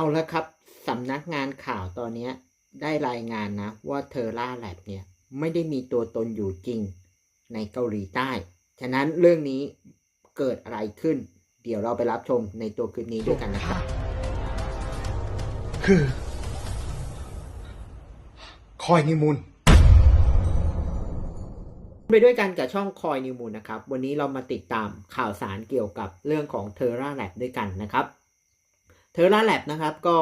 เอาละครับสำนักงานข่าวตอนเนี้ยได้รายงานนะ ว่าเทอร่าแลบเนี่ย ไม่ได้มีตัวตนอยู่จริงในเกาหลีใต้ ฉะนั้นเรื่องนี้เกิดอะไรขึ้น เดี๋ยวเราไปรับชมในตัวคลิปนี้ด้วยกันนะครับ คือ คอยนิมูลไปด้วยกันกับช่องคอยนิวมูลนะครับ วันนี้เรามาติดตามข่าวสารเกี่ยวกับเรื่องของเทอร่าแลบด้วยกันนะครับเทอร่าแลบนะครับก็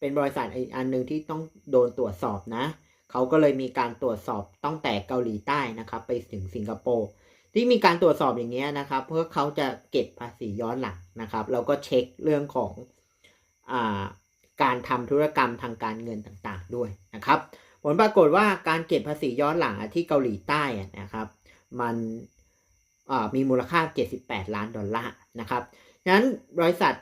เป็นบริษัทอีกอันหนึ่งที่ต้องโดนตรวจสอบนะเขาก็เลยมีการตรวจสอบตั้งแต่เกาหลีใต้นะครับ ไปถึงสิงคโปร์ที่มีการตรวจสอบอย่างนี้ยนะครับเพื่อเขาจะเก็บภาษีย้อนหลังนะครับแล้วก็เช็คเรื่องของอาการทำธุรกรรมทางการเงินต่างๆ ด้วยนะครับ ผลปรากฏว่าการเก็บภาษีย้อนหลังที่เกาหลีใต้นะครับ มันอ่ามีมูลค่า 78 ล้านดอลลาร์นะครับฉะนั้นบริษัท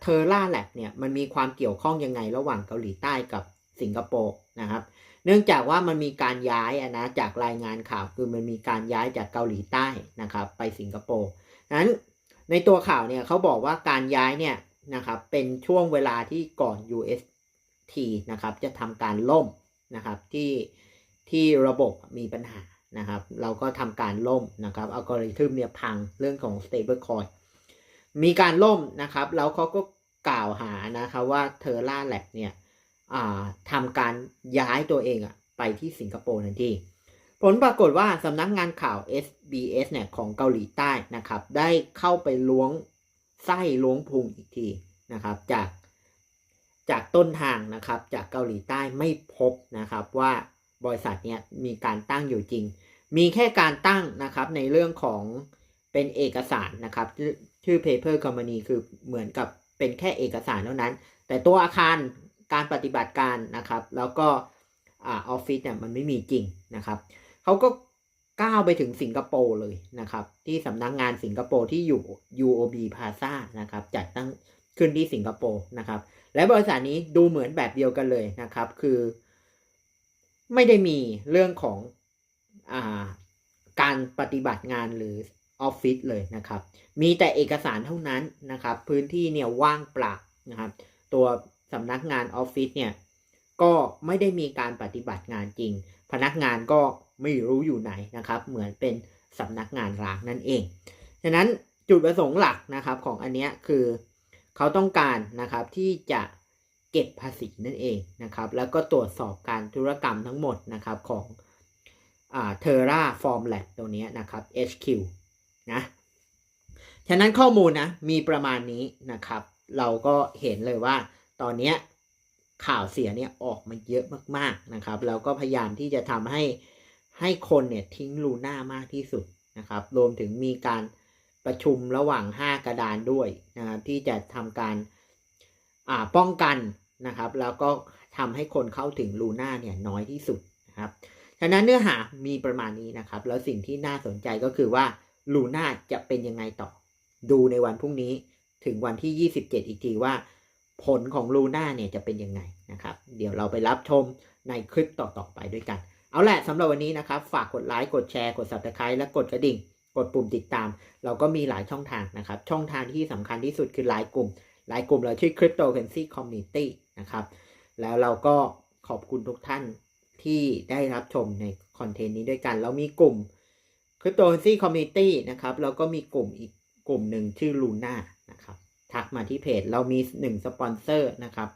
เทอร่าแลบเนี่ยมันมีความเกี่ยวข้องยังไงระหว่างเกาหลีใต้กับสิงคโปร์นะครับ เนื่องจากว่ามันมีการย้ายนะจากรายงานข่าวคือมันมีการย้ายจากเกาหลีใต้นะครับไปสิงคโปร์นั้นในตัวข่าวเนี่ยเขาบอกว่าการย้ายเนี่ยนะครับเป็นช่วงเวลาที่ก่อน US ทีนะครับจะทำการล่มนะครับที่ที่ระบบมีปัญหานะครับ เราก็ทำการล่มนะครับอัลกอริทึมเนี่ยพังเรื่องของ stable coin มีการล่มนะครับ แล้วเขาก็กล่าวหานะครับว่าเทอร่าแลบเนี่ยทำการย้ายตัวเองอะไปที่สิงคโปร์ทันที ผลปรากฏว่าสำนักงานข่าว SBS เนี่ยของเกาหลีใต้นะครับ ได้เข้าไปล้วงไส้ล้วงพุงอีกทีนะครับ จากจากต้นทางนะครับ จากเกาหลีใต้ไม่พบนะครับว่าบริษัทเนี้ยมีการตั้งอยู่จริง มีแค่การตั้งนะครับในเรื่องของเป็นเอกสารนะครับ ชื่อชื่อ paper company คือเหมือนกับเป็นแค่เอกสารเท่านั้น แต่ตัวอาคารการปฏิบัติการนะครับ แล้วก็ออฟฟิศเนี่ยมันไม่มีจริงนะครับเขาก็ก้าวไปถึงสิงคโปร์เลยนะครับ ที่สำนักงานสิงคโปร์ที่อยู่ UOB Plaza นะครับ จัดตั้งขึ้นที่สิงคโปร์นะครับ และบริษัทนี้ดูเหมือนแบบเดียวกันเลยนะครับ คือ ไม่ได้มีเรื่องของอการปฏิบัติงานหรือ ออฟฟิศเลยนะครับ มีแต่เอกสารเท่านั้นนะครับ พื้นที่เนี่ยว่างเปล่านะครับ ตัวสำนักงานออฟฟิศเนี่ยก็ไม่ได้มีการปฏิบัติงานจริง พนักงานก็ไม่รู้อยู่ไหนนะครับ เหมือนเป็นสำนักงานร้างนั่นเองฉะนั้นจุดประสงค์หลักนะครับของอันเนี้ยคือเขาต้องการนะครับที่จะเก็บภาษีนั่นเองนะครับ แล้วก็ตรวจสอบการธุรกรรมทั้งหมดนะครับของอ่า Terra Form Lab ตัวเนี้ยนะครับ HQ นะฉะนั้นข้อมูลนะมีประมาณนี้นะครับ เราก็เห็นเลยว่า ตอนนี้ข่าวเสียเนี่ยออกมาเยอะมากๆนะครับ แล้วก็พยายามที่จะทำให้ให้คนเนี่ยทิ้งลูน่ามากที่สุดนะครับ รวมถึงมีการประชุมระหว่าง 5 กระดานด้วยนะครับที่จะทำการอ่าป้องกันนะครับ แล้วก็ทำให้คนเข้าถึงลูน่าเนี่ยน้อยที่สุดนะครับ ฉะนั้นเนื้อหามีประมาณนี้นะครับ แล้วสิ่งที่น่าสนใจก็คือว่า ลูน่าจะเป็นยังไงต่อ ดูในวันพรุ่งนี้ถึงวันที่ 27 อีกทีว่า ผลของลูน่าเนี่ยจะเป็นยังไงนะครับ เดี๋ยวเราไปรับชมในคลิปต่อๆไปด้วยกัน เอาแหละสำหรับวันนี้นะครับ ฝากกดไลค์กดแชร์กด subscribe และกดกระดิ่ง กดปุ่มติดตาม เราก็มีหลายช่องทางนะครับ ช่องทางที่สำคัญที่สุดคือไลน์กลุ่มไลน์กลุ่มเราชื่อ Cryptocurrency Community นะครับ แล้วเราก็ขอบคุณทุกท่านที่ได้รับชมในคอนเทนต์นี้ด้วยกัน เรามีกลุ่ม Cryptocurrency Community นะครับ แล้วก็มีกลุ่มอีกกลุ่มหนึ่งชื่อ Luna นะครับ ทักมาที่เพจ เรามีหนึ่งสปอนเซอร์นะครับ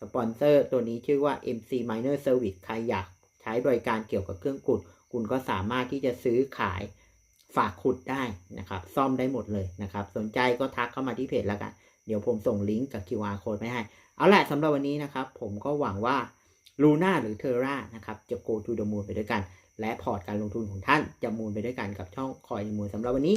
สปอนเซอร์ตัวนี้ชื่อว่า MC Miner Service ใครอยากใช้บริการเกี่ยวกับเครื่องขุด คุณก็สามารถที่จะซื้อขายฝากขุดได้นะครับ ซ่อมได้หมดเลยนะครับ สนใจก็ทักเข้ามาที่เพจแล้วกัน เดี๋ยวผมส่งลิงก์กับ QR code ไปให้ เอาละสำหรับวันนี้นะครับ ผมก็หวังว่า Luna หรือ Terra นะครับ จะ go to the moon ไปด้วยกัน และพอร์ตการลงทุนของท่านจะมูลไปด้วยกันกับช่องคอยมูลสำหรับวันนี้